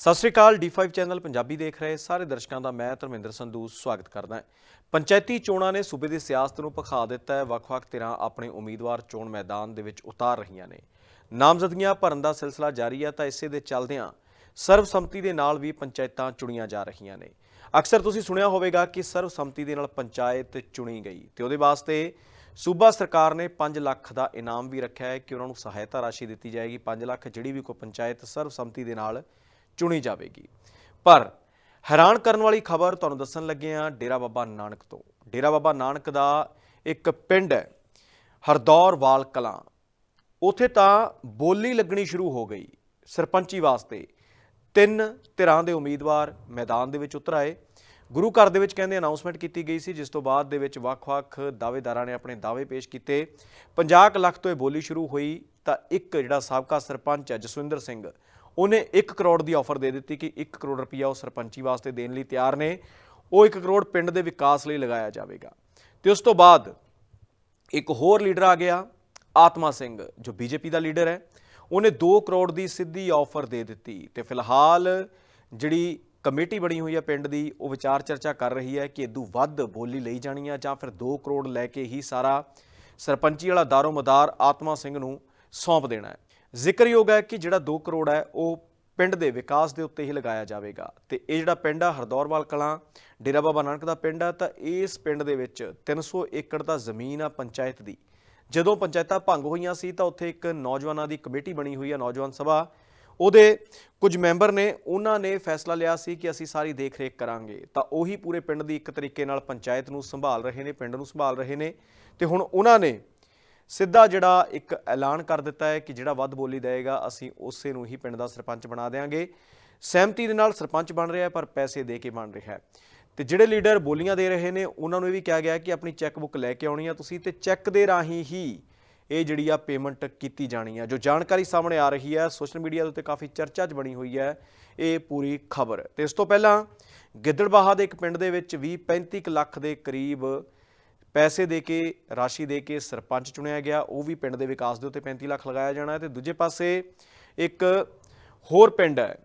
ਸਤਿ ਸ਼੍ਰੀ ਅਕਾਲ D5 channel Punjabi ਦੇਖ ਰਹੇ ਸਾਰੇ ਦਰਸ਼ਕਾਂ ਦਾ ਮੈਂ ਧਰਮਿੰਦਰ ਸੰਧੂ ਸਵਾਗਤ ਕਰਦਾ ਹਾਂ। ਪੰਚਾਇਤੀ ਚੋਣਾਂ ਨੇ ਸੂਬੇ ਦੀ ਸਿਆਸਤ ਨੂੰ ਭਖਾ ਦਿੱਤਾ ਹੈ। ਵੱਖ-ਵੱਖ ਧਿਰਾਂ ਆਪਣੇ ਉਮੀਦਵਾਰ ਚੋਣ ਮੈਦਾਨ ਦੇ ਵਿੱਚ ਉਤਾਰ ਰਹੀਆਂ ਨੇ। ਨਾਮਜ਼ਦਗੀਆਂ ਭਰਨ ਦਾ ਸਿਲਸਿਲਾ ਜਾਰੀ ਹੈ ਤਾਂ ਇਸੇ ਦੇ ਚੱਲਦਿਆਂ ਸਰਬਸੰਮਤੀ ਦੇ ਨਾਲ ਵੀ ਪੰਚਾਇਤਾਂ ਚੁਣੀਆਂ ਜਾ ਰਹੀਆਂ ਨੇ। ਅਕਸਰ ਤੁਸੀਂ ਸੁਣਿਆ ਹੋਵੇਗਾ ਕਿ ਸਰਬਸੰਮਤੀ ਦੇ ਨਾਲ ਪੰਚਾਇਤ ਚੁਣੀ ਗਈ ਤੇ ਉਹਦੇ ਵਾਸਤੇ ਸੂਬਾ ਸਰਕਾਰ ਨੇ 5 ਲੱਖ ਦਾ ਇਨਾਮ ਵੀ ਰੱਖਿਆ ਹੈ ਕਿ ਉਹਨਾਂ ਨੂੰ ਸਹਾਇਤਾ ਰਾਸ਼ੀ ਦਿੱਤੀ ਜਾਏਗੀ। 5 ਲੱਖ ਜਿਹੜੀ ਵੀ ਕੋਈ ਪੰਚਾਇਤ ਸਰਬਸੰਮਤੀ ਦੇ ਨਾਲ ਚੁਣੀ ਜਾਵੇਗੀ। ਪਰ ਹੈਰਾਨ ਕਰਨ ਵਾਲੀ ਖਬਰ ਤੁਹਾਨੂੰ ਦੱਸਣ ਲੱਗੇ ਆ ਡੇਰਾ ਬਾਬਾ ਨਾਨਕ ਤੋਂ। ਡੇਰਾ ਬਾਬਾ ਨਾਨਕ ਦਾ ਇੱਕ ਪਿੰਡ ਹੈ, ਹਰਦੌਰ ਵਾਲ ਕਲਾਂ। ਉਥੇ ਤਾਂ ਬੋਲੀ ਲੱਗਣੀ ਸ਼ੁਰੂ ਹੋ ਗਈ ਸਰਪੰਚੀ ਵਾਸਤੇ। ਤਿੰਨ ਧਿਰਾਂ ਦੇ ਉਮੀਦਵਾਰ ਮੈਦਾਨ ਦੇ ਵਿੱਚ ਉਤਰ ਆਏ। ਗੁਰੂ ਘਰ ਦੇ ਵਿੱਚ ਕਹਿੰਦੇ ਅਨਾਉਂਸਮੈਂਟ ਕੀਤੀ ਗਈ ਸੀ, ਜਿਸ ਤੋਂ ਬਾਅਦ ਦੇ ਵਿੱਚ ਵੱਖ-ਵੱਖ ਦਾਅਵੇਦਾਰਾਂ ਨੇ ਆਪਣੇ ਦਾਅਵੇ ਪੇਸ਼ ਕੀਤੇ। 50 ਲੱਖ ਤੋਂ ਇਹ ਬੋਲੀ ਸ਼ੁਰੂ ਹੋਈ ਤਾਂ ਇੱਕ ਜਿਹੜਾ ਸਾਬਕਾ ਸਰਪੰਚ ਹੈ ਜਸਵਿੰਦਰ ਸਿੰਘ ਉਹਨੇ 1 ਕਰੋੜ ਦੀ ਆਫਰ ਦੇ ਦਿੱਤੀ ਕਿ 1 ਕਰੋੜ ਰੁਪਈਆ ਉਹ ਸਰਪੰਚੀ ਵਾਸਤੇ ਦੇਣ ਲਈ ਤਿਆਰ ਨੇ। ਉਹ 1 ਕਰੋੜ ਪਿੰਡ ਦੇ ਵਿਕਾਸ ਲਈ ਲਗਾਇਆ ਜਾਵੇਗਾ। ਤੇ ਉਸ ਤੋਂ ਬਾਅਦ ਇੱਕ ਹੋਰ ਲੀਡਰ ਆ ਗਿਆ, ਆਤਮਾ ਸਿੰਘ, ਜੋ ਬੀਜੇਪੀ ਦਾ ਲੀਡਰ ਹੈ। ਉਹਨੇ 2 ਕਰੋੜ ਦੀ ਸਿੱਧੀ ਆਫਰ ਦੇ ਦਿੱਤੀ। ਤੇ ਫਿਲਹਾਲ ਜਿਹੜੀ ਕਮੇਟੀ ਬਣੀ ਹੋਈ ਹੈ ਪਿੰਡ ਦੀ, ਉਹ ਵਿਚਾਰ ਚਰਚਾ ਕਰ ਰਹੀ ਹੈ ਕਿ ਇਦੋਂ ਵੱਧ ਬੋਲੀ ਲਈ ਜਾਣੀ ਆ ਜਾਂ ਫਿਰ 2 ਕਰੋੜ ਲੈ ਕੇ ਹੀ ਸਾਰਾ ਸਰਪੰਚੀ ਵਾਲਾ ਦਾਰੋਮਦਾਰ ਆਤਮਾ ਸਿੰਘ ਨੂੰ ਸੌਂਪ ਦੇਣਾ ਹੈ। ਜ਼ਿਕਰਯੋਗ ਹੈ ਕਿ ਜਿਹੜਾ 2 ਕਰੋੜ ਹੈ, ਉਹ ਪਿੰਡ ਦੇ ਵਿਕਾਸ ਦੇ ਉੱਤੇ ਹੀ ਲਗਾਇਆ ਜਾਵੇਗਾ। ਤੇ ਇਹ ਜਿਹੜਾ ਪਿੰਡ ਆ ਹਰਦੌਰਵਾਲ ਕਲਾਂ ਡੇਰਾ ਬਾਬਾ ਨਾਨਕ ਦਾ ਪਿੰਡ ਆ, ਤਾਂ ਇਸ ਪਿੰਡ ਦੇ ਵਿੱਚ 300 ਏਕੜ ਦਾ ਜ਼ਮੀਨ ਆ ਪੰਚਾਇਤ ਦੀ। ਜਦੋਂ ਪੰਚਾਇਤਾਂ ਭੰਗ ਹੋਈਆਂ ਸੀ, ਤਾਂ ਉੱਥੇ ਇੱਕ ਨੌਜਵਾਨਾਂ ਦੀ ਕਮੇਟੀ ਬਣੀ ਹੋਈ ਆ, ਨੌਜਵਾਨ ਸਭਾ। ਉਹਦੇ ਕੁਝ ਮੈਂਬਰ ਨੇ, ਉਹਨਾਂ ਨੇ ਫੈਸਲਾ ਲਿਆ ਸੀ ਕਿ ਅਸੀਂ ਸਾਰੀ ਦੇਖ-ਰੇਖ ਕਰਾਂਗੇ। ਤਾਂ ਉਹੀ ਪੂਰੇ ਪਿੰਡ ਦੀ ਇੱਕ ਤਰੀਕੇ ਨਾਲ ਪੰਚਾਇਤ ਨੂੰ ਸੰਭਾਲ ਰਹੇ ਨੇ, ਪਿੰਡ ਨੂੰ ਸੰਭਾਲ ਰਹੇ ਨੇ। ਤੇ ਹੁਣ ਉਹਨਾਂ ਨੇ ਸਿੱਧਾ ਜਿਹੜਾ ਇੱਕ ਐਲਾਨ ਕਰ ਦਿੱਤਾ ਹੈ ਕਿ ਜਿਹੜਾ ਵੱਧ ਬੋਲੀ ਦੇਵੇਗਾ, ਅਸੀਂ ਉਸੇ ਨੂੰ ਹੀ ਪਿੰਡ ਦਾ ਸਰਪੰਚ ਬਣਾ ਦੇਵਾਂਗੇ ਸਹਿਮਤੀ ਦੇ ਨਾਲ ਸਰਪੰਚ ਬਣ ਰਿਹਾ ਹੈ, ਪਰ ਪੈਸੇ ਦੇ ਕੇ ਬਣ ਰਿਹਾ ਹੈ। ਤੇ ਜਿਹੜੇ ਲੀਡਰ ਬੋਲੀਆਂ ਦੇ ਰਹੇ ਨੇ, ਉਹਨਾਂ ਨੂੰ ਇਹ ਵੀ ਕਿਹਾ ਗਿਆ ਕਿ ਆਪਣੀ ਚੈੱਕ ਬੁੱਕ ਲੈ ਕੇ ਆਉਣੀ ਆ ਤੁਸੀਂ ਤੇ ਚੈੱਕ ਦੇ ਰਾਹੀਂ ਹੀ ਇਹ ਜਿਹੜੀ ਆ ਪੇਮੈਂਟ ਕੀਤੀ ਜਾਣੀ ਆ। ਜੋ ਜਾਣਕਾਰੀ ਸਾਹਮਣੇ ਆ ਰਹੀ ਹੈ ਸੋਸ਼ਲ ਮੀਡੀਆ ਦੇ ਉੱਤੇ ਕਾਫੀ ਚਰਚਾ 'ਚ ਬਣੀ ਹੋਈ ਹੈ ਇਹ ਪੂਰੀ ਖਬਰ। ਤੇ ਇਸ ਤੋਂ ਪਹਿਲਾਂ ਗਿੱਦੜਬਾਹਾ ਦੇ ਇੱਕ ਪਿੰਡ ਦੇ ਵਿੱਚ ਵੀ 35 ਕੁ ਲੱਖ ਦੇ ਕਰੀਬ ਪੈਸੇ ਦੇ ਕੇ, ਰਾਸ਼ੀ ਦੇ ਕੇ ਸਰਪੰਚ ਚੁਣਿਆ ਗਿਆ। ਉਹ ਵੀ ਪਿੰਡ ਦੇ ਵਿਕਾਸ ਦੇ ਉੱਤੇ 35 ਲੱਖ ਲਗਾਇਆ ਜਾਣਾ ਹੈ ਤੇ ਦੂਜੇ ਪਾਸੇ ਇੱਕ ਹੋਰ ਪਿੰਡ ਹੈ।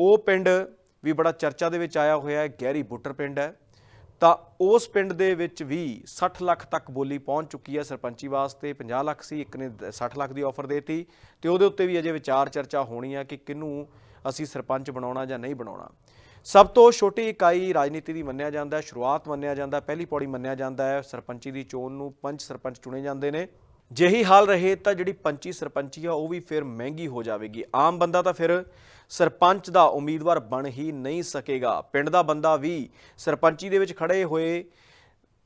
ਉਹ ਪਿੰਡ ਵੀ ਬੜਾ ਚਰਚਾ ਦੇ ਵਿੱਚ ਆਇਆ ਹੋਇਆ ਹੈ, ਗਹਿਰੀ ਬੁੱਟਰ ਪਿੰਡ ਹੈ। ਤਾਂ ਉਸ ਪਿੰਡ ਦੇ ਵਿੱਚ ਵੀ 60 ਲੱਖ ਤੱਕ ਬੋਲੀ ਪਹੁੰਚ ਚੁੱਕੀ ਹੈ ਸਰਪੰਚੀ ਵਾਸਤੇ। 50 ਲੱਖ ਸੀ, ਇੱਕ ਨੇ 60 ਲੱਖ ਦੀ ਆਫਰ ਦੇਤੀ। ਤੇ ਉਹਦੇ ਉੱਤੇ ਵੀ ਅਜੇ ਵਿਚਾਰ ਚਰਚਾ ਹੋਣੀ ਆ ਕਿ ਕਿਹਨੂੰ ਅਸੀਂ ਸਰਪੰਚ ਬਣਾਉਣਾ ਜਾਂ ਨਹੀਂ ਬਣਾਉਣਾ। ਸਭ ਤੋਂ ਛੋਟੀ ਇਕਾਈ ਰਾਜਨੀਤੀ ਦੀ ਮੰਨਿਆ ਜਾਂਦਾ ਹੈ, ਸ਼ੁਰੂਆਤ ਮੰਨਿਆ ਜਾਂਦਾ ਪਹਿਲੀ ਪੌੜੀ ਮੰਨਿਆ ਜਾਂਦਾ ਹੈ, ਸਰਪੰਚੀ ਦੀ ਚੋਣ ਨੂੰ ਪੰਜ ਸਰਪੰਚ ਚੁਣੇ ਜਾਂਦੇ ਨੇ। ਜਿਹੀ ਹਾਲ ਰਹੇ ਤਾਂ ਜਿਹੜੀ ਪੰਚੀ ਸਰਪੰਚੀ ਆ, ਉਹ ਵੀ ਫਿਰ ਮਹਿੰਗੀ ਹੋ ਜਾਵੇਗੀ। ਆਮ ਬੰਦਾ ਤਾਂ ਫਿਰ ਸਰਪੰਚ ਦਾ ਉਮੀਦਵਾਰ ਬਣ ਹੀ ਨਹੀਂ ਸਕੇਗਾ। ਪਿੰਡ ਦਾ ਬੰਦਾ ਵੀ ਸਰਪੰਚੀ ਦੇ ਵਿੱਚ ਖੜੇ ਹੋਏ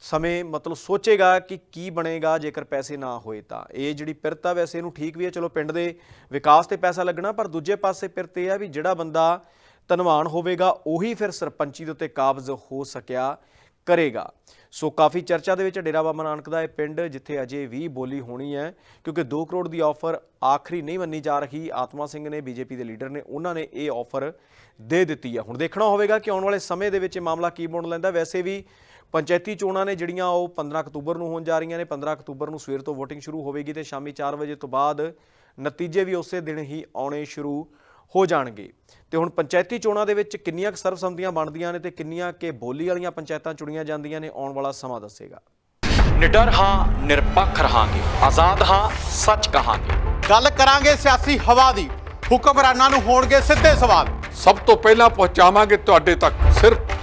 ਸਮੇਂ ਮਤਲਬ ਸੋਚੇਗਾ ਕਿ ਕੀ ਬਣੇਗਾ ਜੇਕਰ ਪੈਸੇ ਨਾ ਹੋਏ ਤਾਂ। ਇਹ ਜਿਹੜੀ ਪਿਰਤਾ ਵੈਸੇ ਇਹਨੂੰ ਠੀਕ ਵੀ ਹੈ, ਚਲੋ ਪਿੰਡ ਦੇ ਵਿਕਾਸ ਤੇ ਪੈਸਾ ਲੱਗਣਾ, ਪਰ ਦੂਜੇ ਪਾਸੇ ਪਿਰਤ ਇਹ ਹੈ ਵੀ ਜਿਹੜਾ ਬੰਦਾ ਧਨਵਾਨ ਹੋਵੇਗਾ, ਉਹੀ ਫਿਰ ਸਰਪੰਚੀ ਦੇ ਉੱਤੇ ਕਾਬਜ਼ ਹੋ ਸਕਿਆ ਕਰੇਗਾ। ਸੋ ਕਾਫੀ ਚਰਚਾ ਦੇ ਵਿੱਚ ਡੇਰਾ ਬਾਬਾ ਨਾਨਕ ਦਾ ਇਹ ਪਿੰਡ, ਜਿੱਥੇ ਅਜੇ ਵੀ ਬੋਲੀ ਹੋਣੀ ਹੈ, ਕਿਉਂਕਿ 2 ਕਰੋੜ ਦੀ ਆਫਰ ਆਖਰੀ ਨਹੀਂ ਮੰਨੀ ਜਾ ਰਹੀ। ਆਤਮਾ ਸਿੰਘ ਨੇ, ਬੀਜੇਪੀ ਦੇ ਲੀਡਰ ਨੇ, ਉਹਨਾਂ ਨੇ ਇਹ ਆਫਰ ਦੇ ਦਿੱਤੀ ਹੈ। ਹੁਣ ਦੇਖਣਾ ਹੋਵੇਗਾ ਕਿ ਆਉਣ ਵਾਲੇ ਸਮੇਂ ਦੇ ਵਿੱਚ ਇਹ ਮਾਮਲਾ ਕੀ ਬਣ ਲੈਂਦਾ। ਵੈਸੇ ਵੀ ਪੰਚਾਇਤੀ ਚੋਣਾਂ ਨੇ ਜਿਹੜੀਆਂ ਉਹ 15 ਅਕਤੂਬਰ ਨੂੰ ਹੋਣ ਜਾ ਰਹੀਆਂ ਨੇ 15 ਅਕਤੂਬਰ ਨੂੰ ਸਵੇਰ ਤੋਂ VOTING ਸ਼ੁਰੂ ਹੋਵੇਗੀ ਤੇ ਸ਼ਾਮੀ 4 ਵਜੇ ਤੋਂ ਬਾਅਦ ਨਤੀਜੇ ਵੀ ਉਸੇ ਦਿਨ ਹੀ ਆਉਣੇ ਸ਼ੁਰੂ ਹੋ ਜਾਣਗੇ। ਤੇ ਹੁਣ ਪੰਚਾਇਤੀ ਚੋਣਾਂ ਦੇ ਵਿੱਚ ਕਿੰਨੀਆਂ ਕੁ ਸਰਬਸੰਮਤੀਆਂ ਬਣਦੀਆਂ ਨੇ ਤੇ ਕਿੰਨੀਆਂ ਕਿ ਬੋਲੀ ਵਾਲੀਆਂ ਪੰਚਾਇਤਾਂ ਚੁਣੀਆਂ ਜਾਂਦੀਆਂ ਨੇ ਆਉਣ ਵਾਲਾ ਸਮਾਂ ਦੱਸੇਗਾ। ਨਿਡਰ ਹਾਂ ਨਿਰਪੱਖ ਰਹਾਂਗੇ। ਆਜ਼ਾਦ ਹਾਂ ਸੱਚ ਕਹਾਂਗੇ। ਗੱਲ ਕਰਾਂਗੇ ਸਿਆਸੀ ਹਵਾ ਦੀ। ਹੁਕਮਰਾਨਾਂ ਨੂੰ ਹੋਣਗੇ ਸਿੱਧੇ ਸਵਾਲ। ਸਭ ਤੋਂ ਪਹਿਲਾਂ ਪਹੁੰਚਾਵਾਂਗੇ ਤੁਹਾਡੇ ਤੱਕ ਸਿਰਫ